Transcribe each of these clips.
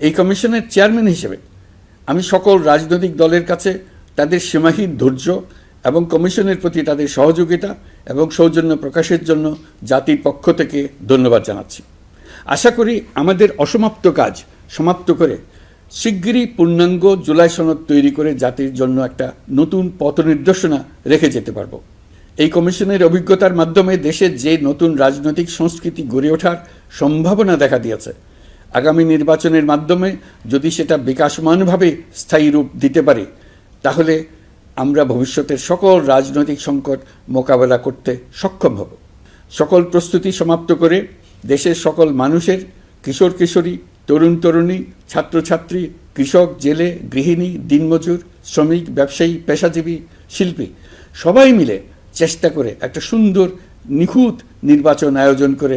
এই কমিশনের চেয়ারম্যান হিসেবে আমি সকল রাজনৈতিক দলের কাছে তাদের সীমাহীন ধৈর্য এবং কমিশনের প্রতি তাদের সহযোগিতা এবং সৌজন্য প্রকাশের জন্য জাতির পক্ষ থেকে ধন্যবাদ জানাচ্ছি। আশা করি আমাদের অসমাপ্ত কাজ সমাপ্ত করে শিগগিরই পূর্ণাঙ্গ জুলাই সনদ তৈরি করে জাতির জন্য একটা নতুন পথ নির্দেশনা রেখে যেতে পারব। এই কমিশনের অভিজ্ঞতার মাধ্যমে দেশে যে নতুন রাজনৈতিক সংস্কৃতি গড়ে ওঠার সম্ভাবনা দেখা দিয়েছে আগামী নির্বাচনের মাধ্যমে যদি সেটা বিকাশমানভাবে স্থায়ী রূপ দিতে পারে, তাহলে আমরা ভবিষ্যতের সকল রাজনৈতিক সংকট মোকাবেলা করতে সক্ষম হব। সকল প্রস্তুতি সমাপ্ত করে দেশের সকল মানুষের কিশোর কিশোরী, তরুণ তরুণী, ছাত্রছাত্রী, কৃষক, জেলে, গৃহিণী, দিনমজুর, শ্রমিক, ব্যবসায়ী, পেশাজীবী, শিল্পী, সবাই মিলে চেষ্টা করে একটা সুন্দর, নিখুঁত নির্বাচন আয়োজন করে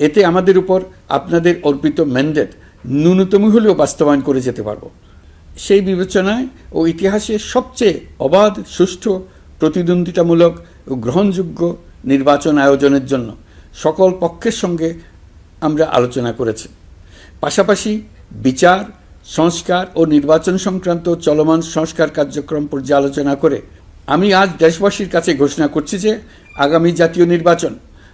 এতে আমাদের উপর আপনাদের অর্পিত ম্যান্ডেট ন্যূনতম হলেও বাস্তবায়ন করে যেতে পারব। সেই বিবেচনায় ও ইতিহাসে সবচেয়ে অবাধ, সুষ্ঠু, প্রতিদ্বন্দ্বিতামূলক ও গ্রহণযোগ্য নির্বাচন আয়োজনের জন্য সকল পক্ষের সঙ্গে আমরা আলোচনা করেছি। পাশাপাশি বিচার, সংস্কার ও নির্বাচন সংক্রান্ত চলমান সংস্কার কার্যক্রম পর্যালোচনা করে আমি আজ দেশবাসীর কাছে ঘোষণা করছি যে আগামী জাতীয় নির্বাচন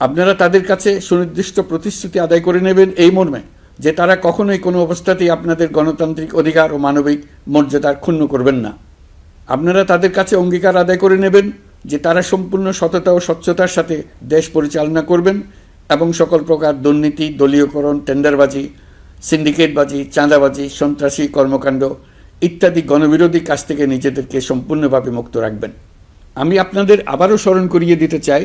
আপনারা তাদের কাছে সুনির্দিষ্ট প্রতিশ্রুতি আদায় করে নেবেন এই মর্মে যে তারা কখনোই কোনো অবস্থাতেই আপনাদের গণতান্ত্রিক অধিকার ও মানবিক মর্যাদার ক্ষুণ্ণ করবেন না। আপনারা তাদের কাছে অঙ্গীকার আদায় করে নেবেন যে তারা সম্পূর্ণ সততা ও স্বচ্ছতার সাথে দেশ পরিচালনা করবেন এবং সকল প্রকার দুর্নীতি, দলীয়করণ, টেন্ডারবাজি, সিন্ডিকেটবাজি, চাঁদাবাজি, সন্ত্রাসী কর্মকাণ্ড ইত্যাদি গণবিরোধী কাজ থেকে নিজেদেরকে সম্পূর্ণভাবে মুক্ত রাখবেন। আমি আপনাদের আবারও স্মরণ করিয়ে দিতে চাই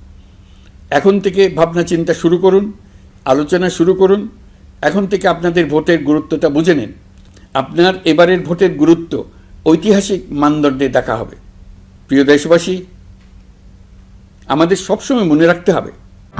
এখন থেকে ভাবনা চিন্তা শুরু করুন, আলোচনা শুরু করুন। এখন থেকে আপনাদের ভোটের গুরুত্বটা বুঝে নিন। আপনার এবারের ভোটের গুরুত্ব ঐতিহাসিক মানদণ্ডে দেখা হবে। প্রিয় দেশবাসী, আমাদের সবসময় মনে রাখতে হবে